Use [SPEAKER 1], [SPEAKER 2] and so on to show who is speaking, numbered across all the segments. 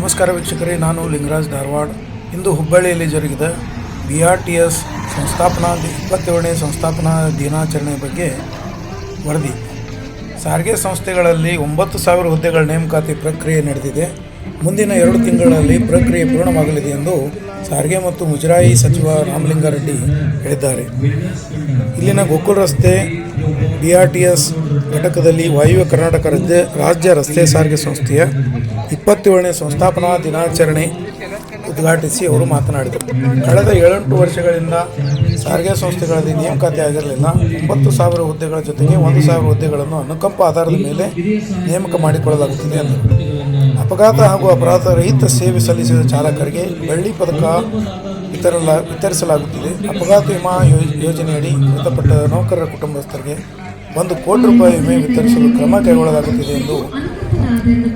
[SPEAKER 1] ನಮಸ್ಕಾರ ವೀಕ್ಷಕರೇ, ನಾನು ಲಿಂಗರಾಜ್ ಧಾರವಾಡ. ಇಂದು ಹುಬ್ಬಳ್ಳಿಯಲ್ಲಿ ಜರುಗಿದ ಬಿ ಆರ್ ಟಿ ಎಸ್ ಸಂಸ್ಥಾಪನಾ ಇಪ್ಪತ್ತೇಳನೇ ಸಂಸ್ಥಾಪನಾ ದಿನಾಚರಣೆ ಬಗ್ಗೆ ವರದಿ. ಸಾರಿಗೆ ಸಂಸ್ಥೆಗಳಲ್ಲಿ ಒಂಬತ್ತು ಸಾವಿರ ಹುದ್ದೆಗಳ ನೇಮಕಾತಿ ಪ್ರಕ್ರಿಯೆ ನಡೆದಿದೆ. ಮುಂದಿನ ಎರಡು ತಿಂಗಳಲ್ಲಿ ಪ್ರಕ್ರಿಯೆ ಪೂರ್ಣವಾಗಲಿದೆ ಎಂದು ಸಾರಿಗೆ ಮತ್ತು ಮುಜರಾಯಿ ಸಚಿವ ರಾಮಲಿಂಗಾರೆಡ್ಡಿ ಹೇಳಿದ್ದಾರೆ. ಇಲ್ಲಿನ ಗೋಕುಲ್ ರಸ್ತೆ ಬಿ ಆರ್ ಟಿ ಎಸ್ ಘಟಕದಲ್ಲಿ ವಾಯುವ್ಯ ಕರ್ನಾಟಕ ರಾಜ್ಯ ರಾಜ್ಯ ರಸ್ತೆ ಸಾರಿಗೆ ಸಂಸ್ಥೆಯ ಇಪ್ಪತ್ತೇಳನೇ ಸಂಸ್ಥಾಪನಾ ದಿನಾಚರಣೆ ಉದ್ಘಾಟಿಸಿ ಅವರು ಮಾತನಾಡಿದರು. ಕಳೆದ ಏಳೆಂಟು ವರ್ಷಗಳಿಂದ ಸಾರಿಗೆ ಸಂಸ್ಥೆಗಳಲ್ಲಿ ನೇಮಕಾತಿ ಆಗಿರಲಿಲ್ಲ. ಒಂಬತ್ತು ಸಾವಿರ ಹುದ್ದೆಗಳ ಜೊತೆಗೆ ಒಂದು ಸಾವಿರ ಹುದ್ದೆಗಳನ್ನು ಅನುಕಂಪ ಆಧಾರದ ಮೇಲೆ ನೇಮಕ ಮಾಡಿಕೊಳ್ಳಲಾಗುತ್ತಿದೆ ಎಂದರು. ಅಪಘಾತ ಹಾಗೂ ಅಪರಾಧ ರಹಿತ ಸೇವೆ ಸಲ್ಲಿಸಿದ ಚಾಲಕರಿಗೆ ಬೆಳ್ಳಿ ಪದಕ ವಿತರಲ, ವಿತರಿಸಲಾಗುತ್ತಿದೆ. ಅಪಘಾತ ವಿಮಾ ಯೋಜನೆಯಡಿ ಮೃತಪಟ್ಟ ನೌಕರರ ಕುಟುಂಬಸ್ಥರಿಗೆ ಒಂದು ಕೋಟಿ ರೂಪಾಯಿ ವಿಮೆ ವಿತರಿಸಲು ಕ್ರಮ ಕೈಗೊಳ್ಳಲಾಗುತ್ತಿದೆ ಎಂದು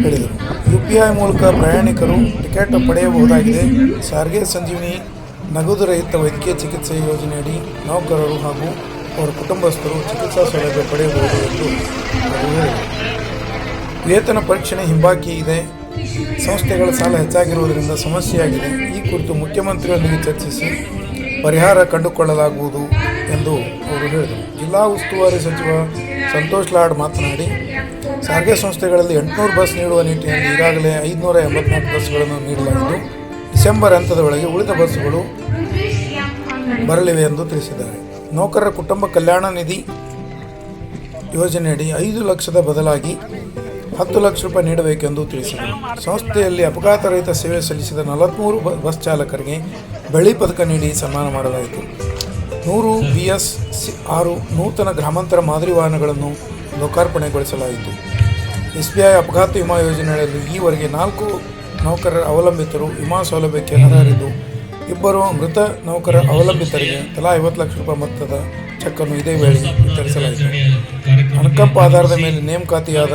[SPEAKER 1] ಹೇಳಿದರು. ಯು ಪಿ ಐ ಮೂಲಕ ಪ್ರಯಾಣಿಕರು ಟಿಕೆಟ್ ಪಡೆಯಬಹುದಾಗಿದೆ. ಸಾರಿಗೆ ಸಂಜೀವಿನಿ ನಗದು ರಹಿತ ವೈದ್ಯಕೀಯ ಚಿಕಿತ್ಸೆ ಯೋಜನೆಯಡಿ ನೌಕರರು ಹಾಗೂ ಅವರ ಕುಟುಂಬಸ್ಥರು ಚಿಕಿತ್ಸಾ ಸೌಲಭ್ಯ ಪಡೆಯಬಹುದು ಎಂದು ವೇತನ ಪರೀಕ್ಷಣೆ ಹಿಂಬಾಕಿ ಇದೆ. ಸಂಸ್ಥೆಗಳ ಸಾಲ ಹೆಚ್ಚಾಗಿರುವುದರಿಂದ ಸಮಸ್ಯೆಯಾಗಿದೆ. ಈ ಕುರಿತು ಮುಖ್ಯಮಂತ್ರಿಯೊಂದಿಗೆ ಚರ್ಚಿಸಿ ಪರಿಹಾರ ಕಂಡುಕೊಳ್ಳಲಾಗುವುದು ಎಂದು ಅವರು ಹೇಳಿದರು. ಜಿಲ್ಲಾ ಉಸ್ತುವಾರಿ ಸಚಿವ ಸಂತೋಷ್ ಲಾಡ್ ಮಾತನಾಡಿ ಸಾರಿಗೆ ಸಂಸ್ಥೆಗಳಲ್ಲಿ ಎಂಟುನೂರು ಬಸ್ ನೀಡುವ ನಿಟ್ಟಿನಲ್ಲಿ ಈಗಾಗಲೇ ಐದುನೂರ ಎಂಬತ್ನಾಲ್ಕು ಬಸ್ಗಳನ್ನು ನೀಡಲಾಗಿದ್ದು, ಡಿಸೆಂಬರ್ ಹಂತದ ಒಳಗೆ ಉಳಿದ ಬಸ್ಸುಗಳು ಬರಲಿವೆ ಎಂದು ತಿಳಿಸಿದ್ದಾರೆ. ನೌಕರರ ಕುಟುಂಬ ಕಲ್ಯಾಣ ನಿಧಿ ಯೋಜನೆಯಡಿ ಐದು ಲಕ್ಷದ ಬದಲಾಗಿ ಹತ್ತು ಲಕ್ಷ ರೂಪಾಯಿ ನೀಡಬೇಕೆಂದು ತಿಳಿಸಿದರು. ಸಂಸ್ಥೆಯಲ್ಲಿ ಅಪಘಾತ ರಹಿತ ಸೇವೆ ಸಲ್ಲಿಸಿದ ನಲವತ್ತ್ಮೂರು ಬಸ್ ಚಾಲಕರಿಗೆ ಬೆಳ್ಳಿ ಪದಕ ನೀಡಿ ಸನ್ಮಾನ ಮಾಡಲಾಯಿತು. ನೂರು ಬಿ ಎಸ್ ಸಿ, ಆರು ನೂತನ ಗ್ರಾಮಾಂತರ ಮಾದರಿ ವಾಹನಗಳನ್ನು ಲೋಕಾರ್ಪಣೆಗೊಳಿಸಲಾಯಿತು. ಎಸ್ ಬಿ ಐ ಅಪಘಾತ ವಿಮಾ ಯೋಜನೆಯಲ್ಲಿ ಈವರೆಗೆ ನಾಲ್ಕು ನೌಕರರ ಅವಲಂಬಿತರು ವಿಮಾ ಸೌಲಭ್ಯಕ್ಕೆ ಅರ್ಹರಿದ್ದು, ಇಬ್ಬರು ಮೃತ ನೌಕರ ಅವಲಂಬಿತರಿಗೆ ತಲಾ ಐವತ್ತು ಲಕ್ಷ ರೂಪಾಯಿ ಮೊತ್ತದ ಚೆಕ್ಕನ್ನು ಇದೇ ವೇಳೆ ವಿತರಿಸಲಾಯಿತು. ಅನುಕಂಪ ಆಧಾರದ ಮೇಲೆ ನೇಮಕಾತಿಯಾದ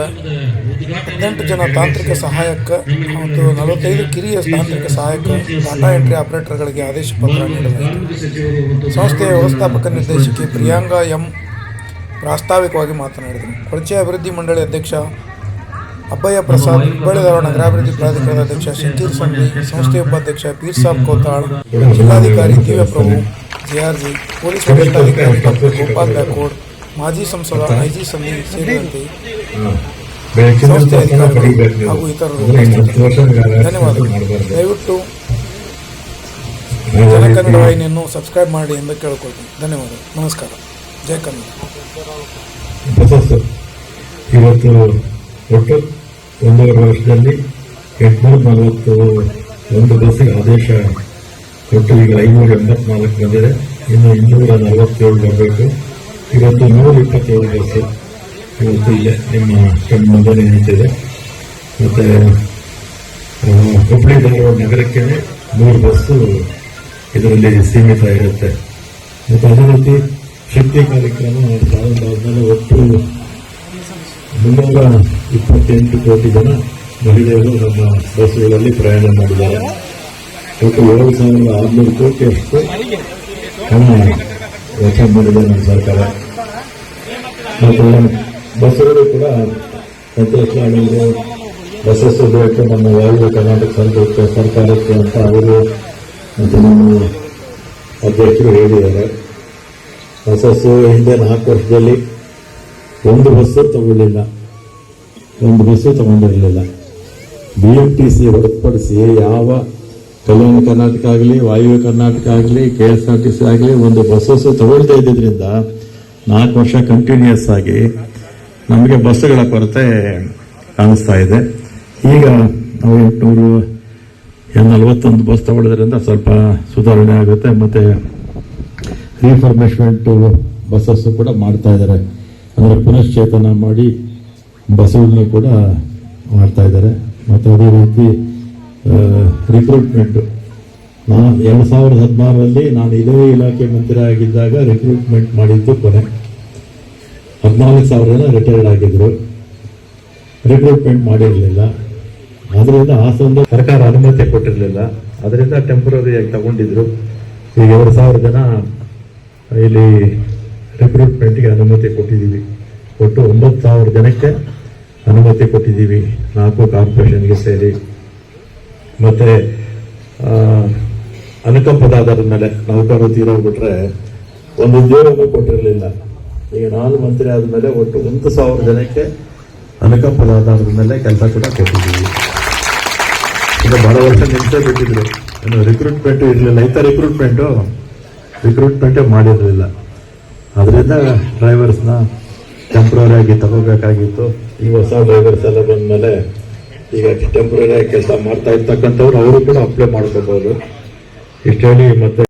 [SPEAKER 1] ಹದಿನೆಂಟು ಜನ ತಾಂತ್ರಿಕ ಸಹಾಯಕ ಮತ್ತು ನಲವತ್ತೈದು ಕಿರಿಯ ತಾಂತ್ರಿಕ ಸಹಾಯಕ ಡಾಟಾ ಎಂಟ್ರಿ ಆಪರೇಟರ್ಗಳಿಗೆ ಆದೇಶ ಪತ್ರ ನೀಡಲಾಯಿತು. ಸಂಸ್ಥೆಯ ವ್ಯವಸ್ಥಾಪಕ ನಿರ್ದೇಶಕಿ ಪ್ರಿಯಾಂಗಾ ಎಂ ಪ್ರಾಸ್ತಾವಿಕವಾಗಿ ಮಾತನಾಡಿದರು. ಕೊಳಚೆ ಅಭಿವೃದ್ಧಿ ಮಂಡಳಿ ಅಧ್ಯಕ್ಷ ಅಬ್ಬಯ್ಯ ಪ್ರಸಾದ್ ಹುಬ್ಬಳ್ಳಿ ಧಾರವಾಡ ನಗರಾಭಿವೃದ್ಧಿ ಪ್ರಾಧಿಕಾರದ ಅಧ್ಯಕ್ಷ ಶಕೀರ್ ಸಂಘಿ, ಸಂಸ್ಥೆಯ ಉಪಾಧ್ಯಕ್ಷ ಪೀರ್ ಸಾಬ್ ಕೋತಾಳ್, ಜಿಲ್ಲಾಧಿಕಾರಿ ದಿವ್ಯಪ್ರಭು ಜೆಆರ್ಜಿ, ಪೊಲೀಸ್ ವರಿಷ್ಠಾಧಿಕಾರಿ ಡಾಕ್ಟರ್ ಗೋಪಾಲ್ ಬ್ಯಾಕೋಡ್ ಮಾಜಿ ಸಂಸದ ಐಜಿ ಸಂಧಿ ಸೇರಿದಂತೆ ಸಂಸ್ಥೆ ಅಧಿಕಾರಿಗಳು ಹಾಗೂ ಇತರರು. ಧನ್ಯವಾದಗಳು. ದಯವಿಟ್ಟು ಜನಕನ್ನಡ ವಾಹಿನಿಯನ್ನು ಸಬ್ಸ್ಕ್ರೈಬ್ ಮಾಡಿ ಎಂದು ಕೇಳಿಕೊಳ್ತೀನಿ. ಧನ್ಯವಾದ ನಮಸ್ಕಾರ. ಜಯ ಕನ್ನಡ.
[SPEAKER 2] ಇವತ್ತು ಒಟ್ಟು ಒಂದೂವರೆ ವರ್ಷದಲ್ಲಿ ಎಂಟುನೂರ ನಲವತ್ತು ಒಂದು ಬಸ್ಸಿಗೆ ಆದೇಶ ಕೊಟ್ಟು ಈಗ ಐನೂರ ಎಂಬತ್ನಾಲ್ಕು ಬಂದಿದೆ. ಇನ್ನು ಇನ್ನೂರ ನಲವತ್ತೇಳು ಬರಬೇಕು. ಇವತ್ತು ನೂರ ಇಪ್ಪತ್ತೇಳು ಬಸ್ಸು ಇವತ್ತು ಇಲ್ಲೇ ನಿಮ್ಮ ಕಣ್ಣು ಮುಂದೆ ನಿಂತಿದೆ ಮತ್ತು ಹುಬ್ಬಳ್ಳಿ ಧಾರವಾಡ ನಗರಕ್ಕೆ ಮೂರು ಬಸ್ಸು ಇದರಲ್ಲಿ ಸೀಮಿತ ಇರುತ್ತೆ. ಮತ್ತು ಅದೇ ರೀತಿ ಶಕ್ತಿ ಕಾರ್ಯಕ್ರಮ ಪ್ರಾರಂಭ ಆದಮೇಲೆ ಒಟ್ಟು ಮುನ್ನೂರ ಇಪ್ಪತ್ತೆಂಟು ಕೋಟಿ ಜನ ಮಹಿಳೆಯರು ನಮ್ಮ ಬಸ್ಸುಗಳಲ್ಲಿ ಪ್ರಯಾಣ ಮಾಡಿದ್ದಾರೆ. ಒಟ್ಟು ಏಳು ಸಾವಿರದ ಆರುನೂರು ಕೋಟಿ ಅಷ್ಟು ಹಣ ವೆಚ್ಚ ಮಾಡಿದೆ ನಮ್ಮ ಸರ್ಕಾರ. ಮತ್ತು ಬಸ್ಸುಗಳು ಕೂಡ ಸಂತೋಷ್ ಲಾಡವರು ಬಸ್ಸಸ್ ಬೇಕು, ನಮ್ಮ ವಾಯುವ್ಯ ಕರ್ನಾಟಕ ಸರ್ಕಾರಕ್ಕೆ ಸರ್ಕಾರಕ್ಕೆ ಅಂತ ಅವರು ಮತ್ತು ನಮ್ಮ ಅಧ್ಯಕ್ಷರು ಹೇಳಿದ್ದಾರೆ. ಬಸ್ಸಸ್ಸು ಹಿಂದೆ ನಾಲ್ಕು ವರ್ಷದಲ್ಲಿ ಒಂದು ಬಸ್ಸು ತಗೊಳ್ಳಿಲ್ಲ. ಒಂದು ಬಸ್ಸು ತಗೊಂಡಿರಲಿಲ್ಲ. ಬಿ ಎಂ ಟಿ ಸಿ ಹೊರತುಪಡಿಸಿ ಯಾವ ಕಲ್ಯಾಣ ಕರ್ನಾಟಕ ಆಗಲಿ, ವಾಯುವ್ಯ ಕರ್ನಾಟಕ ಆಗಲಿ K S R T C ಆಗಲಿ ಒಂದು ಬಸ್ಸಸ್ಸು ತಗೊಳ್ತಾ ಇದ್ದಿದ್ರಿಂದ ನಾಲ್ಕು ವರ್ಷ ಕಂಟಿನ್ಯೂಸ್ ಆಗಿ ನಮಗೆ ಬಸ್ಸುಗಳ ಕೊರತೆ ಕಾಣಿಸ್ತಾ ಇದೆ. ಈಗ ನಾವು ಎಂಟುನೂರು ನಲವತ್ತೊಂದು ಬಸ್ ತಗೊಳ್ಳೋದ್ರಿಂದ ಸ್ವಲ್ಪ ಸುಧಾರಣೆ ಆಗುತ್ತೆ, ಮತ್ತೆ ರೀಫಾರ್ಮೇಶ್ಮೆಂಟು ಬಸ್ಸಸ್ಸು ಕೂಡ ಮಾಡ್ತಾ ಇದ್ದಾರೆ. ಅಂದರೆ ಪುನಶ್ಚೇತನ ಮಾಡಿ ಬಸ್ಸುಗಳನ್ನ ಕೂಡ ಮಾಡ್ತಾ ಇದ್ದಾರೆ. ಮತ್ತು ಅದೇ ರೀತಿ ರಿಕ್ರೂಟ್ಮೆಂಟು ನಾನು ಎರಡು ಸಾವಿರದ ಹದಿನಾರರಲ್ಲಿ ನಾನು ಇದೇ ಇಲಾಖೆ ಮಂತ್ರಿ ಆಗಿದ್ದಾಗ ರಿಕ್ರೂಟ್ಮೆಂಟ್ ಮಾಡಿದ್ದು ಕೊನೆ. ಹದಿನಾಲ್ಕು ಸಾವಿರ ಜನ ರಿಟೈರ್ಡ್ ಆಗಿದ್ದರು ರಿಕ್ರೂಟ್ಮೆಂಟ್ ಮಾಡಿರಲಿಲ್ಲ. ಅದರಿಂದ ಆ ಸಂದರ್ಭ ಸರ್ಕಾರ ಅನುಮತಿ ಕೊಟ್ಟಿರಲಿಲ್ಲ. ಅದರಿಂದ ಟೆಂಪ್ರರಿಯಾಗಿ ತಗೊಂಡಿದ್ರು. ಈಗ ಎರಡು ಸಾವಿರ ಜನ ಇಲ್ಲಿ ರಿಕ್ರೂಟ್ಮೆಂಟ್ಗೆ ಅನುಮತಿ ಕೊಟ್ಟಿದ್ದೀವಿ. ಒಟ್ಟು ಒಂಬತ್ತು ಸಾವಿರ ಜನಕ್ಕೆ ಅನುಮತಿ ಕೊಟ್ಟಿದ್ದೀವಿ. ನಾಲ್ಕು ಕಾರ್ಪೊರೇಷನ್ಗೆ ಸೇರಿ. ಮತ್ತೆ ಅನುಕಂಪದ ಆಧಾರದ ಮೇಲೆ ನೌಕರರು ತೀರೋಗ್ಬಿಟ್ರೆ ಒಂದು ಉದ್ಯೋಗವೂ ಕೊಟ್ಟಿರಲಿಲ್ಲ. ಈಗ ನಾನು ಮಂತ್ರಿ ಆದಮೇಲೆ ಒಟ್ಟು ಒಂದು ಸಾವಿರ ಜನಕ್ಕೆ ಅನುಕಂಪದ ಆಧಾರದ ಮೇಲೆ ಕೆಲಸ ಕೂಡ ಕೊಟ್ಟಿದ್ದೀವಿ. ಈಗ ಬಹಳ ವರ್ಷ ನಿಲ್ಸೇ ಬಿಟ್ಟಿದ್ರು. ಇನ್ನು ರಿಕ್ರೂಟ್ಮೆಂಟ್ ಇರಲಿಲ್ಲ. ಇಂಥ ರಿಕ್ರೂಟ್ಮೆಂಟು ರಿಕ್ರೂಟ್ಮೆಂಟೇ ಮಾಡಿರಲಿಲ್ಲ. ಅದರಿಂದ ಡ್ರೈವರ್ಸ್ನ ಟೆಂಪ್ರವರಿಯಾಗಿ ತಗೋಬೇಕಾಗಿತ್ತು. ಈ ಹೊಸ ಡ್ರೈವರ್ಸ್ ಎಲ್ಲ ಬಂದ್ಮೇಲೆ ಈಗ ಟೆಂಪ್ರರಿ ಕೆಲಸ ಮಾಡ್ತಾ ಇರ್ತಕ್ಕಂಥವ್ರು, ಅವರು ಕೂಡ ಅಪ್ಲೈ ಮಾಡ್ಕೋಬಹುದು ಇಷ್ಟು ಹೇಳಿ ಮತ್ತೆ